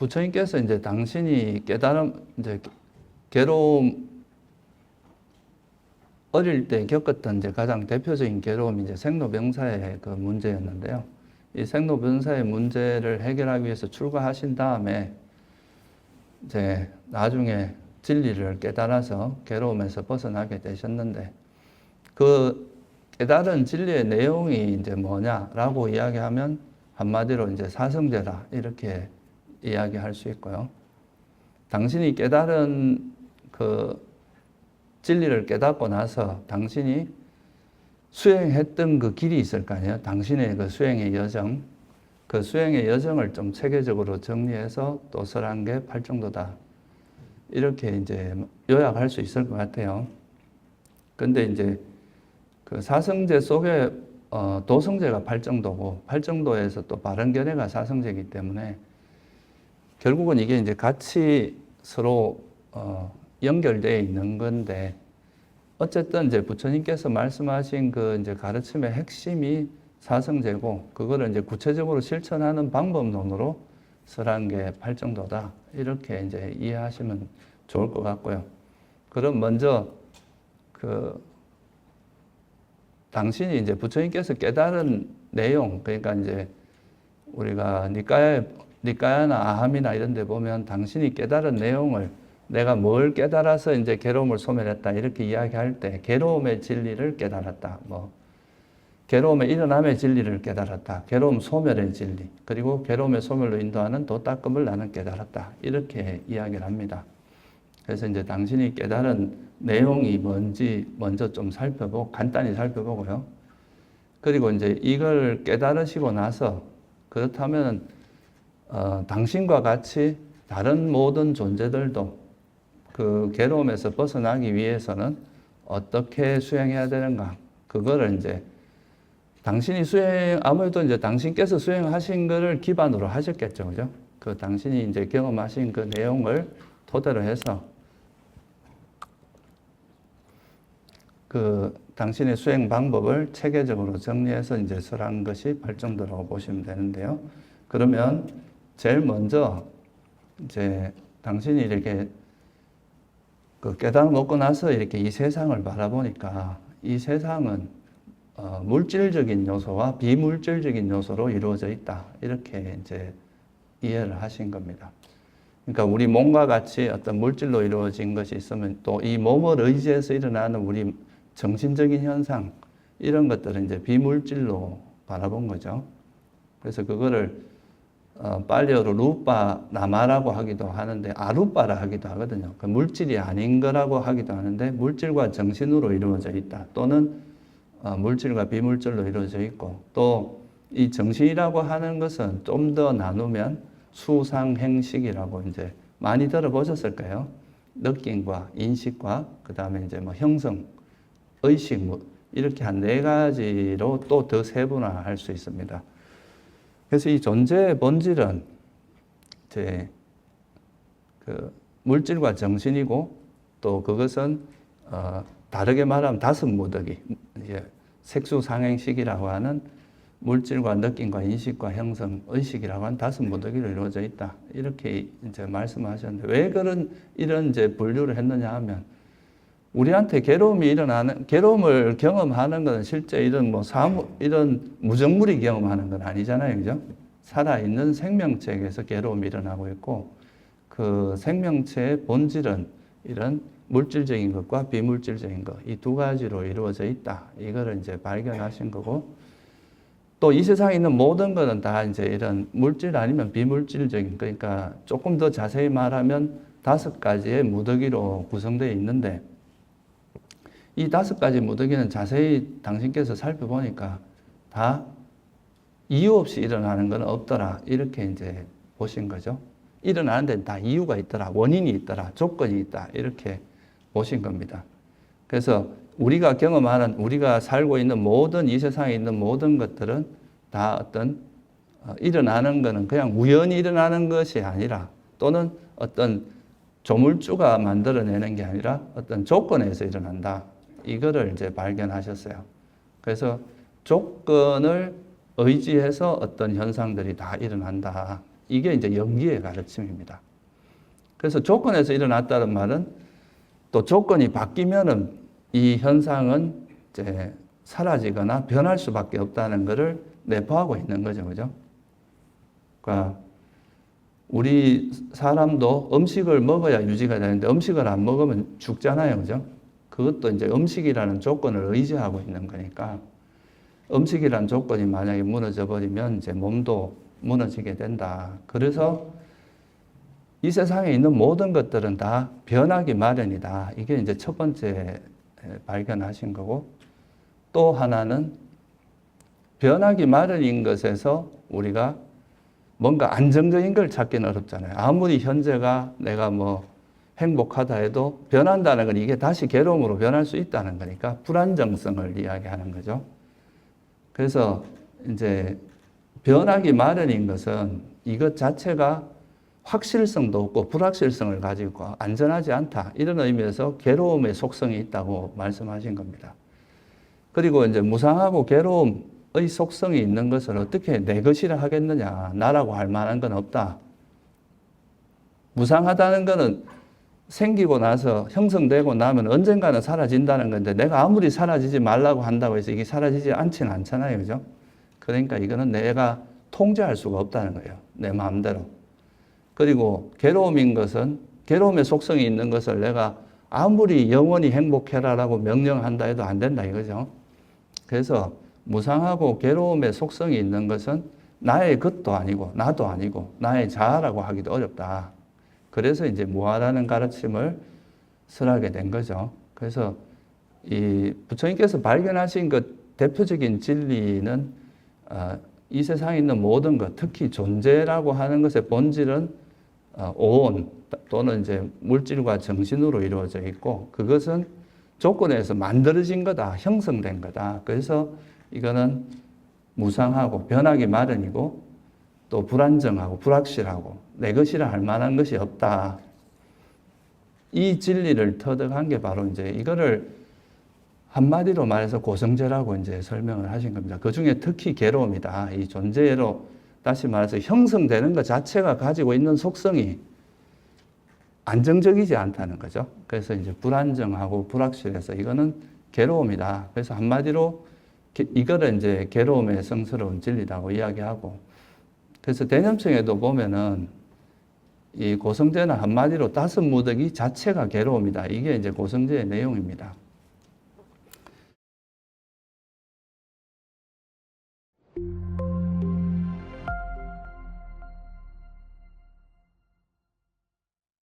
부처님께서 이제 당신이 깨달음 이제 괴로움 어릴 때 겪었던 이제 가장 대표적인 괴로움이 이제 생로병사의 그 문제였는데요. 이 생로병사의 문제를 해결하기 위해서 출가하신 다음에 이제 나중에 진리를 깨달아서 괴로움에서 벗어나게 되셨는데 그 깨달은 진리의 내용이 이제 뭐냐라고 이야기하면 한마디로 이제 사성제다 이렇게 이야기할 수 있고요. 당신이 깨달은 그 진리를 깨닫고 나서 당신이 수행했던 그 길이 있을 거 아니에요. 당신의 그 수행의 여정, 그 수행의 여정을 좀 체계적으로 정리해서 또 설한 게 팔정도다. 이렇게 이제 요약할 수 있을 것 같아요. 근데 이제 그 사성제 속에 어, 도성제가 팔정도고 팔정도에서 또 바른결례가 사성제이기 때문에 결국은 이게 이제 같이 서로 어, 연결되어 있는 건데 어쨌든 이제 부처님께서 말씀하신 그 이제 가르침의 핵심이 사성제고 그거를 이제 구체적으로 실천하는 방법론으로 설한 게 팔정도다 이렇게 이제 이해하시면 좋을 것 같고요. 그럼 먼저 그 당신이 이제 부처님께서 깨달은 내용 그러니까 이제 우리가 니까야 니까야나 아함이나 이런 데 보면 당신이 깨달은 내용을 내가 뭘 깨달아서 이제 괴로움을 소멸했다 이렇게 이야기할 때 괴로움의 진리를 깨달았다. 뭐 괴로움의 일어남의 진리를 깨달았다. 괴로움 소멸의 진리. 그리고 괴로움의 소멸로 인도하는 도닦음을 나는 깨달았다. 이렇게 이야기를 합니다. 그래서 이제 당신이 깨달은 내용이 뭔지 먼저 좀 살펴보고 간단히 살펴보고요. 그리고 이제 이걸 깨달으시고 나서 그렇다면 어, 당신과 같이 다른 모든 존재들도 그 괴로움에서 벗어나기 위해서는 어떻게 수행해야 되는가? 그거를 이제 당신이 수행, 아무래도 이제 당신께서 수행하신 거를 기반으로 하셨겠죠. 그죠? 그 당신이 이제 경험하신 그 내용을 토대로 해서 그 당신의 수행 방법을 체계적으로 정리해서 이제 설한 것이 발정도라고 보시면 되는데요. 그러면 제일 먼저 이제 당신이 이렇게 그 깨달음 얻고 나서 이렇게 이 세상을 바라보니까 이 세상은 어, 물질적인 요소와 비물질적인 요소로 이루어져 있다. 이렇게 이제 이해를 하신 겁니다. 그러니까 우리 몸과 같이 어떤 물질로 이루어진 것이 있으면 또 이 몸을 의지해서 일어나는 우리 정신적인 현상 이런 것들은 이제 비물질로 바라본 거죠. 그래서 그거를 어, 빨리어로 루빠 나마라고 하기도 하는데 아루빠라 하기도 하거든요. 그 물질이 아닌 거라고 하기도 하는데 물질과 정신으로 이루어져 있다. 또는 어, 물질과 비물질로 이루어져 있고 또 이 정신이라고 하는 것은 좀 더 나누면 수상행식이라고 이제 많이 들어보셨을 까요 느낌과 인식과 그 다음에 이제 뭐 형성, 의식 뭐 이렇게 한 네 가지로 또 더 세분화할 수 있습니다. 그래서 이 존재의 본질은 이제 그 물질과 정신이고 또 그것은 어 다르게 말하면 다섯 무더기, 이제 색수상행식이라고 하는 물질과 느낌과 인식과 형성, 의식이라고 하는 다섯 무더기로 이루어져 있다. 이렇게 이제 말씀하셨는데 왜 그런 이런 이제 분류를 했느냐 하면 우리한테 괴로움이 일어나는 괴로움을 경험하는 것은 실제 이런 뭐 사무 이런 무정물이 경험하는 건 아니잖아요, 그죠? 살아 있는 생명체에서 괴로움이 일어나고 있고 그 생명체의 본질은 이런 물질적인 것과 비물질적인 것 이 두 가지로 이루어져 있다. 이거를 이제 발견하신 거고 또 이 세상에 있는 모든 것은 다 이제 이런 물질 아니면 비물질적인 그러니까 조금 더 자세히 말하면 다섯 가지의 무더기로 구성되어 있는데 이 다섯 가지 무더기는 자세히 당신께서 살펴보니까 다 이유 없이 일어나는 건 없더라. 이렇게 이제 보신 거죠. 일어나는 데는 다 이유가 있더라. 원인이 있더라. 조건이 있다. 이렇게 보신 겁니다. 그래서 우리가 경험하는, 우리가 살고 있는 모든 이 세상에 있는 모든 것들은 다 어떤 어, 일어나는 것은 그냥 우연히 일어나는 것이 아니라 또는 어떤 조물주가 만들어내는 게 아니라 어떤 조건에서 일어난다. 이거를 이제 발견하셨어요. 그래서 조건을 의지해서 어떤 현상들이 다 일어난다. 이게 이제 연기의 가르침입니다. 그래서 조건에서 일어났다는 말은 또 조건이 바뀌면은 이 현상은 이제 사라지거나 변할 수밖에 없다는 것을 내포하고 있는 거죠. 그죠? 그러니까 우리 사람도 음식을 먹어야 유지가 되는데 음식을 안 먹으면 죽잖아요. 그죠? 그것도 이제 음식이라는 조건을 의지하고 있는 거니까 음식이라는 조건이 만약에 무너져 버리면 이제 몸도 무너지게 된다. 그래서 이 세상에 있는 모든 것들은 다 변하기 마련이다. 이게 이제 첫 번째 발견하신 거고 또 하나는 변하기 마련인 것에서 우리가 뭔가 안정적인 걸 찾기는 어렵잖아요. 아무리 현재가 내가 뭐 행복하다 해도 변한다는 건 이게 다시 괴로움으로 변할 수 있다는 거니까 불안정성을 이야기하는 거죠. 그래서 이제 변하기 마련인 것은 이것 자체가 확실성도 없고 불확실성을 가지고 안전하지 않다. 이런 의미에서 괴로움의 속성이 있다고 말씀하신 겁니다. 그리고 이제 무상하고 괴로움의 속성이 있는 것을 어떻게 내 것이라 하겠느냐. 나라고 할 만한 건 없다. 무상하다는 것은 생기고 나서 형성되고 나면 언젠가는 사라진다는 건데 내가 아무리 사라지지 말라고 한다고 해서 이게 사라지지 않지는 않잖아요. 그죠? 그러니까 이거는 내가 통제할 수가 없다는 거예요. 내 마음대로. 그리고 괴로움인 것은 괴로움의 속성이 있는 것을 내가 아무리 영원히 행복해라라고 명령한다 해도 안 된다 이거죠. 그래서 무상하고 괴로움의 속성이 있는 것은 나의 것도 아니고 나도 아니고 나의 자아라고 하기도 어렵다. 그래서 이제 무하라는 가르침을 설하게 된 거죠. 그래서 이 부처님께서 발견하신 그 대표적인 진리는 어, 이 세상에 있는 모든 것, 특히 존재라고 하는 것의 본질은 어, 온 또는 이제 물질과 정신으로 이루어져 있고 그것은 조건에서 만들어진 거다, 형성된 거다. 그래서 이거는 무상하고 변하기 마련이고 또 불안정하고 불확실하고 내 것이라 할 만한 것이 없다. 이 진리를 터득한 게 바로 이제 이거를 한마디로 말해서 고성제라고 이제 설명을 하신 겁니다. 그 중에 특히 괴로움이다. 이 존재로 다시 말해서 형성되는 것 자체가 가지고 있는 속성이 안정적이지 않다는 거죠. 그래서 이제 불안정하고 불확실해서 이거는 괴로움이다. 그래서 한마디로 이거를 이제 괴로움의 성스러운 진리라고 이야기하고 그래서 대념성에도 보면은 이 고성제는 한마디로 다섯 무더기 자체가 괴로움이다. 이게 이제 고성제의 내용입니다.